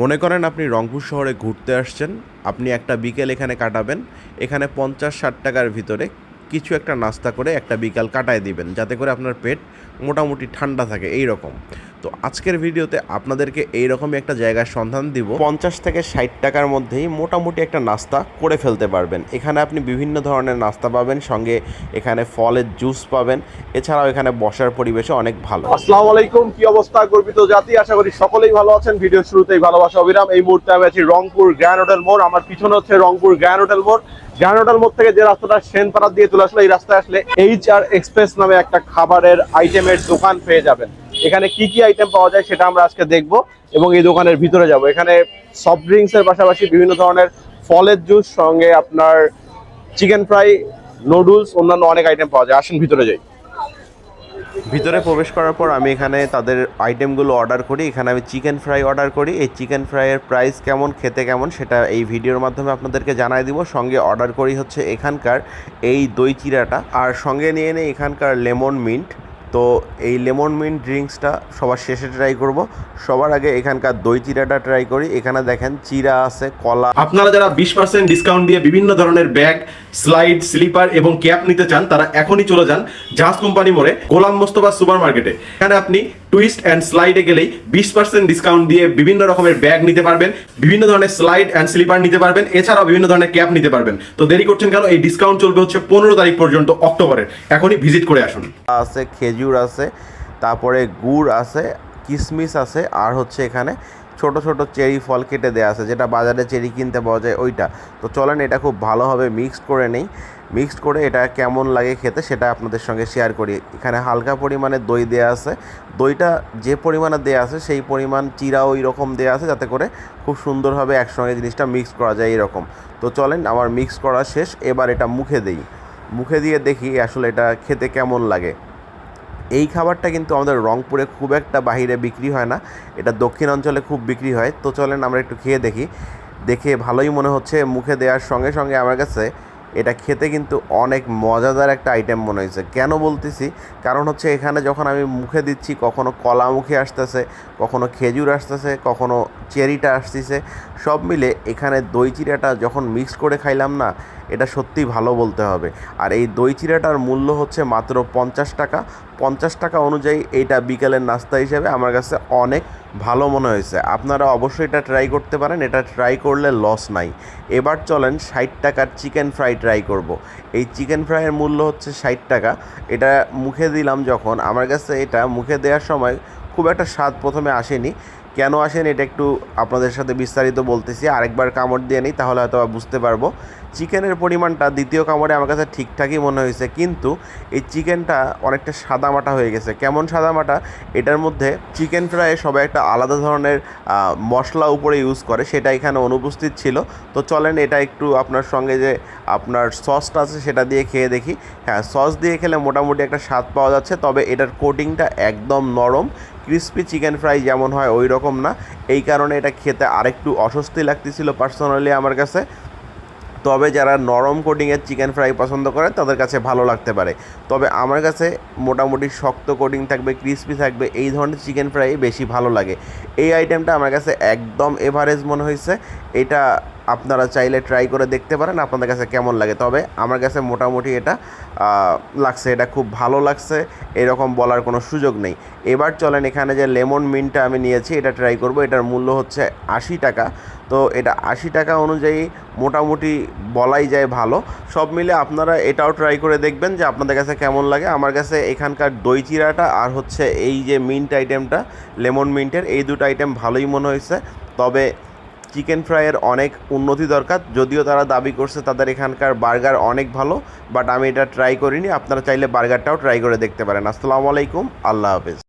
মনে করেন আপনি রংপুর শহরে ঘুরতে আসছেন, আপনি একটা বিকেল এখানে কাটাবেন, এখানে পঞ্চাশ ষাট টাকার ভিতরে কিছু একটা নাস্তা করে একটা বিকাল কাটায় দিবেন, যাতে করে আপনার পেট মোটামুটি ঠান্ডা থাকে এই রকম তো আজকের ভিডিওতে আপনাদেরকে এই রকমই একটা জায়গার সন্ধান দিব। পঞ্চাশ থেকে ষাট টাকার মধ্যেই মোটামুটি একটা নাস্তা করে ফেলতে পারবেন। এখানে আপনি বিভিন্ন ধরনের নাস্তা পাবেন সঙ্গে এখানে ফলের জুস পাবেন। এছাড়াও এখানে বসার পরিবেশও অনেক ভালো। আসসালামু আলাইকুম কি অবস্থা গর্বিত জাতি? আশা করি সকলেই ভালো আছেন। ভিডিও শুরুতেই ভালোবাসা অবিরাম। এই মুহূর্তে আমি আছি রংপুর গ্র্যান্ড হোটেল মোড়। আমার পিছনে হচ্ছে রংপুর গ্র্যান্ড হোটেল মোড়। গ্র্যান্ড হোটেল মোড় থেকে যে রাস্তাটা সেনপাড়া দিয়ে চলে আসলে এই রাস্তায় আসলে এইচ আর এক্সপ্রেস নামে একটা খাবারের আইটেমের দোকান পেয়ে যাবেন। এখানে কি কি আইটেম পাওয়া যায় সেটা আমরা আজকে দেখব এবং এই দোকানের ভিতরে যাব। এখানে সফট ড্রিঙ্কস এর পাশাপাশি বিভিন্ন ধরনের ফলের জুস সঙ্গে আপনার চিকেন ফ্রাই নুডলস অন্যান্য অনেক আইটেম পাওয়া যায়। আসেন ভিতরে যাই। ভিতরে প্রবেশ করার পর আমি এখানে তাদের আইটেমগুলো অর্ডার করি। এখানে আমি চিকেন ফ্রাই অর্ডার করি। এই চিকেন ফ্রাইয়ের প্রাইস কেমন, খেতে কেমন, সেটা এই ভিডিওর মাধ্যমে আপনাদেরকে জানাই দিব। সঙ্গে অর্ডার করি হচ্ছে এখানকার এই দই চিরাটা। আর সঙ্গে নিয়ে নেই এখানকার লেমন মিন্ট তো এই লেমন মিন্ট ড্রিঙ্কসটা সবার শেষে ট্রাই করব। সবার আগে এখানকার দই চিরাটা ট্রাই করি। এখানে দেখেন চিরা আছে, কলা। আপনারা যারা বিশ পার্সেন্ট ডিসকাউন্ট দিয়ে বিভিন্ন ধরনের ব্যাগ স্লাইড স্লিপার এবং ক্যাপ নিতে চান, তারা এখনই চলে যান জাহাজ কোম্পানি মোড়ে, গোলাম মোস্তফা সুপার মার্কেটে এখানে আপনি টুইস্ট অ্যান্ড স্লাইডে গেলেই বিশ পার্সেন্ট ডিসকাউন্ট দিয়ে বিভিন্ন রকমের ব্যাগ নিতে পারবেন, বিভিন্ন ধরনের স্লাইড অ্যান্ড স্লিপার নিতে পারবেন, এছাড়াও বিভিন্ন ধরনের ক্যাপ নিতে পারবেন। তো দেরি করছেন কেন? এই ডিসকাউন্ট চলবে হচ্ছে পনেরো তারিখ পর্যন্ত অক্টোবরের। এখনই ভিজিট করে আসুন। আছে, খেজুর আছে, তারপরে গুড় আছে, কিসমিস আছে, আর হচ্ছে এখানে ছোট ছোট চেরি ফল কেটে দেওয়া আছে, যেটা বাজারে চেরি কিনতে পাওয়া যায় ওইটা। তো চলেন, এটা খুব ভালোভাবে মিক্সড করে নেই। মিক্সড করে এটা কেমন লাগে খেতে সেটা আপনাদের সঙ্গে শেয়ার করি। এখানে হালকা পরিমাণে দই দেওয়া আছে। দইটা যে পরিমাণে দেওয়া আছে, সেই পরিমাণ চিরা ওই রকম দেওয়া আছে, যাতে করে খুব সুন্দরভাবে একসঙ্গে জিনিসটা মিক্স করা যায় এরকম। তো চলেন, আমার মিক্স করা শেষ, এবার এটা মুখে দেই। মুখে দিয়ে দেখি আসলে এটা খেতে কেমন লাগে। এই খাবারটা কিন্তু আমাদের রংপুরে খুব একটা বাহিরে বিক্রি হয় না। এটা দক্ষিণ অঞ্চলে খুব বিক্রি হয়। তো চলেন আমরা একটু খেয়ে দেখি। দেখে ভালোই মনে হচ্ছে। মুখে দেওয়ার সঙ্গে সঙ্গে আমার কাছে এটা খেতে কিন্তু অনেক মজাদার একটা আইটেম মনে হয়েছে। কেন বলতেছি? কারণ হচ্ছে এখানে যখন আমি মুখে দিচ্ছি, কখনো কলা মুখে আসতেছে, কখনো খেজুর আসতেছে, কখনো চেরিটা আসতেছে, সব মিলে এখানে দই চিরাটা যখন মিক্স করে খাইলাম না, এটা সত্যিই ভালো বলতে হবে। আর এই দই চিরাটার মূল্য হচ্ছে মাত্র পঞ্চাশ টাকা। পঞ্চাশ টাকা অনুযায়ী এইটা বিকেলের নাস্তা হিসেবে আমার কাছে অনেক ভালো মনে হয়েছে। আপনারা অবশ্যই এটা ট্রাই করতে পারেন। এটা ট্রাই করলে লস নাই। এবার চলেন ষাট টাকার চিকেন ফ্রাই ট্রাই করব। এই চিকেন ফ্রাইয়ের মূল্য হচ্ছে ষাট টাকা। এটা মুখে দিলাম যখন। আমার কাছে এটা মুখে দেওয়ার সময় খুব একটা স্বাদ প্রথমে আসেনি। কেন আসেন এটা একটু আপনাদের সাথে বিস্তারিত বলতেছি। আরেকবার কামড় দিয়ে নিই, তাহলে হয়তো বুঝতে পারব। চিকেনের পরিমাণটা দ্বিতীয় কামড়ে আমার কাছে ঠিকঠাকই মনে হয়েছে, কিন্তু এই চিকেনটা অনেকটা সাদামাটা হয়ে গেছে। কেমন সাদামাটা? এটার মধ্যে চিকেন ফ্রাই সবাই একটা আলাদা ধরনের মশলা উপরে ইউজ করে, সেটা এখানে অনুপস্থিত ছিল। তো চলেন এটা একটু আপনার সঙ্গে যে আপনার সসটা আছে, সেটা দিয়ে খেয়ে দেখি। হ্যাঁ সস দিয়ে খেলে মোটামুটি একটা স্বাদ পাওয়া যাচ্ছে, তবে এটার কোটিংটা একদম নরম। ক্রিস্পি চিকেন ফ্রাই যেমন হয় ওই রকম না। এই কারণে এটা খেতে আরেকটু অস্বস্তি লাগতেছিল পার্সোনালি আমার কাছে। তবে যারা নরম কোটিংয়ের চিকেন ফ্রাই পছন্দ করে, তাদের কাছে ভালো লাগতে পারে। তবে আমার কাছে মোটামুটি শক্ত কোটিং থাকবে ক্রিস্পি থাকবে, এই ধরনের চিকেন ফ্রাই বেশি ভালো লাগে। এই আইটেমটা আমার কাছে একদম এভারেজ মনে হয়েছে এটা আপনারা চাইলে ট্রাই করে দেখতে পারেন আপনাদের কাছে কেমন লাগে। তবে আমার কাছে মোটামুটি এটা লাগছে, এটা খুব ভালো লাগছে, এরকম বলার কোনো সুযোগ নেই। এবার চলেন এখানে যে লেমন মিনটা আমি নিয়েছি, এটা ট্রাই করব, এটার মূল্য হচ্ছে আশি টাকা। তো এটা আশি টাকা অনুযায়ী মোটামুটি বলাই যায় ভালো। সব মিলে আপনারা এটাও ট্রাই করে দেখবেন যে আপনাদের কাছে কেমন লাগে। আমার কাছে এখানকার দই চিরাটা আর হচ্ছে এই যে মিন্ট আইটেমটা লেমন মিন্টের, এই দুটো আইটেম ভালোই মনে হয়েছে। তবে চিকেন ফ্রাইয়ের অনেক উন্নতি দরকার। যদিও তারা দাবি করছে তাদের এখানকার বার্গার অনেক ভালো, বাট আমি এটা ট্রাই করিনি। আপনারা চাইলে বার্গারটাও ট্রাই করে দেখতে পারেন। আসসালামু আলাইকুম। আল্লাহ হাফেজ।